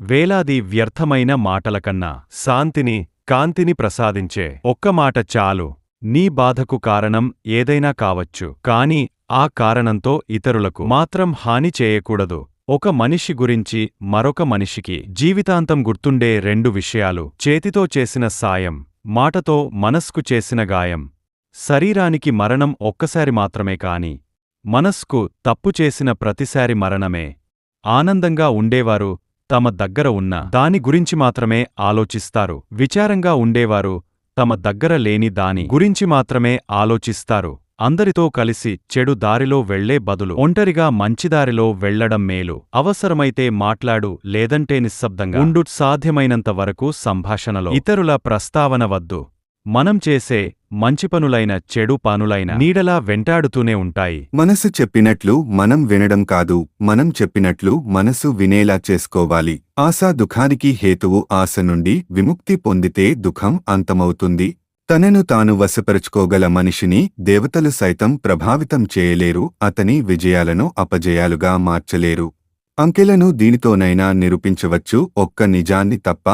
వేలాది వ్యర్థమైన మాటలకన్నా శాంతిని కాంతిని ప్రసాదించే ఒక్క మాట చాలు. నీ బాధకు కారణం ఏదైనా కావచ్చు. కాని ఆ కారణంతో ఇతరులకు మాత్రం హాని చేయకూడదు. ఒక మనిషి గురించి మరొక మనిషికి జీవితాంతం గుర్తుండే రెండు విషయాలు. చేతితో చేసిన సాయం మాటతో మనస్కు చేసిన గాయం. శరీరానికి మరణం ఒక్కసారి మాత్రమే కాని మనస్కు తప్పు చేసిన ప్రతిసారి మరణమే. ఆనందంగా ఉండేవారు తమ దగ్గర ఉన్న దాని గురించి మాత్రమే ఆలోచిస్తారు. విచారంగా ఉండేవారు తమ దగ్గర లేని దాని గురించి మాత్రమే ఆలోచిస్తారు. అందరితో కలిసి చెడు దారిలో వెళ్ళే బదులు ఒంటరిగా మంచిదారిలో వెళ్ళడం మేలు. అవసరమైతే మాట్లాడు లేదంటే నిశ్శబ్దంగా ఉండు సాధ్యమైనంత వరకు సంభాషణలో. ఇతరుల ప్రస్తావన వద్దు. మనం చేసే మంచి పనులైన చెడు పనులైన నీడలా వెంటాడుతూనే ఉంటాయి. మనసు చెప్పినట్లు మనం వినడం కాదు మనం చెప్పినట్లు మనసు వినేలా చేసుకోవాలి. ఆశా దుఃఖానికి హేతువు ఆశ నుండి విముక్తి పొందితే దుఃఖం అంతమవుతుంది. తనను తాను వశపరుచుకోగల మనిషిని దేవతలు సైతం ప్రభావితం చేయలేరు అతని విజయాలను అపజయాలుగా మార్చలేరు. అంకెలను దీనితోనైనా నిరూపించవచ్చు ఒక్క నిజాన్ని తప్ప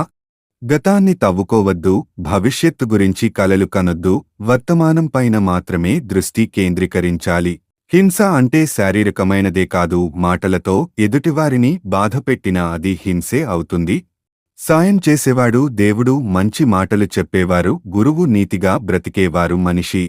గతాన్ని తవ్వుకోవద్దు భవిష్యత్తు గురించి కలలు కనొద్దు వర్తమానం పైన మాత్రమే దృష్టి కేంద్రీకరించాలి. హింస అంటే శారీరకమైనదే కాదు మాటలతో ఎదుటివారిని బాధపెట్టినా అది హింసే అవుతుంది. సాయం చేసేవాడు దేవుడు మంచి మాటలు చెప్పేవారు గురువు నీతిగా బ్రతికేవారు మనిషి.